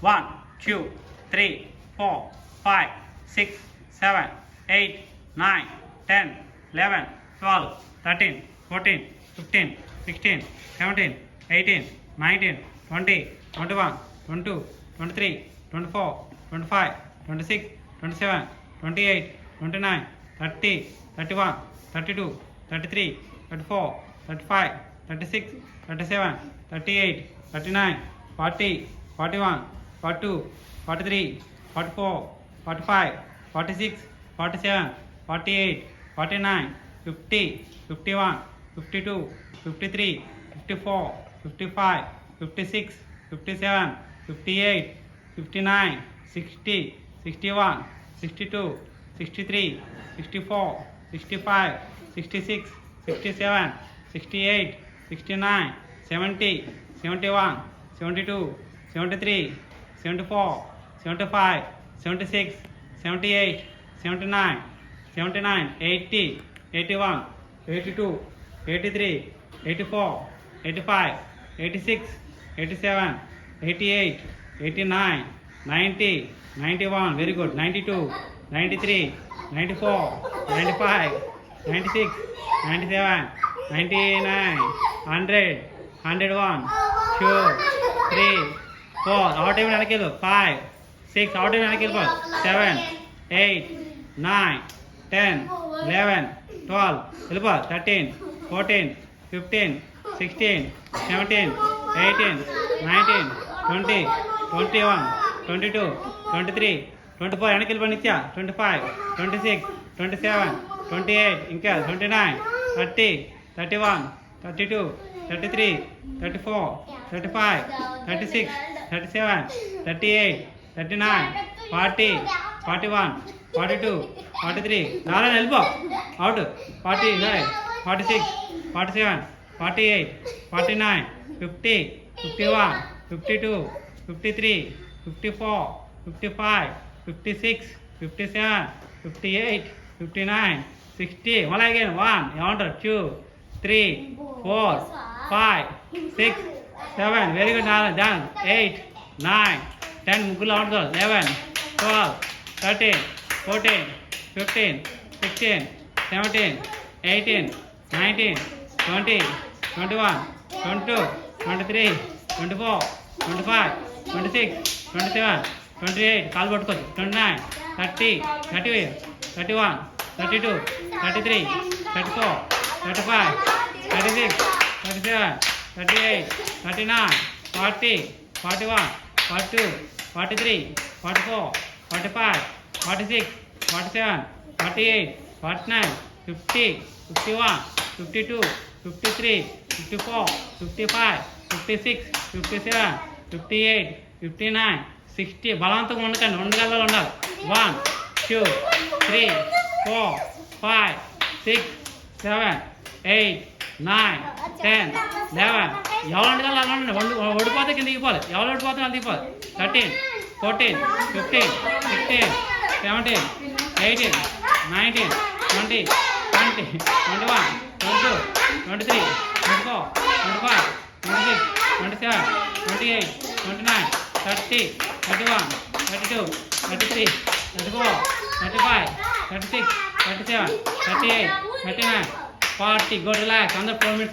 One, two, three, four, five, six, seven, eight, nine, ten, eleven, twelve, thirteen, fourteen, fifteen, sixteen, seventeen, eighteen, nineteen, twenty, twenty-one, twenty-two, twenty-three, twenty-four, twenty-five, twenty-six, twenty-seven, twenty-eight, twenty-nine, thirty, thirty-one, thirty-two, thirty-three, thirty-four, thirty-five, thirty-six, thirty-seven, thirty-eight, thirty-nine, forty, forty-one. Thirty two three four forty forty two forty three forty four forty five forty six forty seven forty eight forty nine fifty fifty one fifty two fifty three fifty four fifty five fifty six fifty seven fifty eight fifty nine sixty sixty one sixty two sixty three sixty four sixty five sixty six sixty seven sixty eight sixty nine seventy seventy one seventy two seventy three seventy four seventy five seventy six seventy eight seventy nine seventy nine eighty eighty one eighty two eighty three eighty four eighty five eighty six eighty seven eighty eight eighty nine ninety ninety one very good ninety two ninety three ninety four ninety five ninety six ninety seven ninety nine hundred hundred one two three four ఒకటి వెనకెళ్ళు five six ఒకటి వెనకెళ్ళిపో seven eight nine ten eleven twelve వెళ్ళిపో thirteen fourteen fifteen sixteen seventeen eighteen nineteen twenty twenty one twenty two twenty three twenty four వెనక Nithya twenty five twenty six twenty seven twenty eight ఇంకా twenty nine thirty thirty one thirty two thirty three thirty four thirty five thirty six thirty seven thirty eight thirty nine forty forty one forty two forty three Narayana వెళ్ళిపో out forty nine forty six forty seven forty eight forty nine fifty fifty one fifty two fifty three fifty four fifty five fifty six fifty seven fifty eight fifty nine sixty మళ్ళీ again one ఏమంటారు two three four five six seven very good నాలుగు done eight nine ten ముగ్గురు ఉంటుంది eleven twelve thirteen fourteen fifteen sixteen seventeen eighteen nineteen twenty twenty one twenty two twenty three twenty four twenty five twenty six twenty seven twenty eight కాలు పట్టుకోవచ్చు twenty nine thirty thirty thirty one thirty two thirty three thirty four thirty five thirty six thirty seven thirty eight thirty nine forty forty one forty two forty three forty four forty five forty six forty seven forty eight forty nine fifty fifty one fifty two fifty three fifty four fifty five fifty six fifty seven fifty eight fifty nine sixty బలవంతంగా ఉండకండి ఉండగల ఉండాలి. One two three four five six seven eight nine ten eleven ఎవరు ఉండగల అలా ఉండండి వండు ఓడిపోతే కింద దిగిపోవాలి ఎవరు ఓడిపోతే వాళ్ళు దిగిపోవాలి thirteen fourteen fifteen sixteen seventeen eighteen nineteen twenty twenty twenty one twenty two twenty three twenty four twenty five twenty six twenty seven twenty eight twenty nine thirty thirty one thirty two thirty three thirty four thirty five thirty six thirty seven thirty eight thirty nine forty good relax అందరు four minutes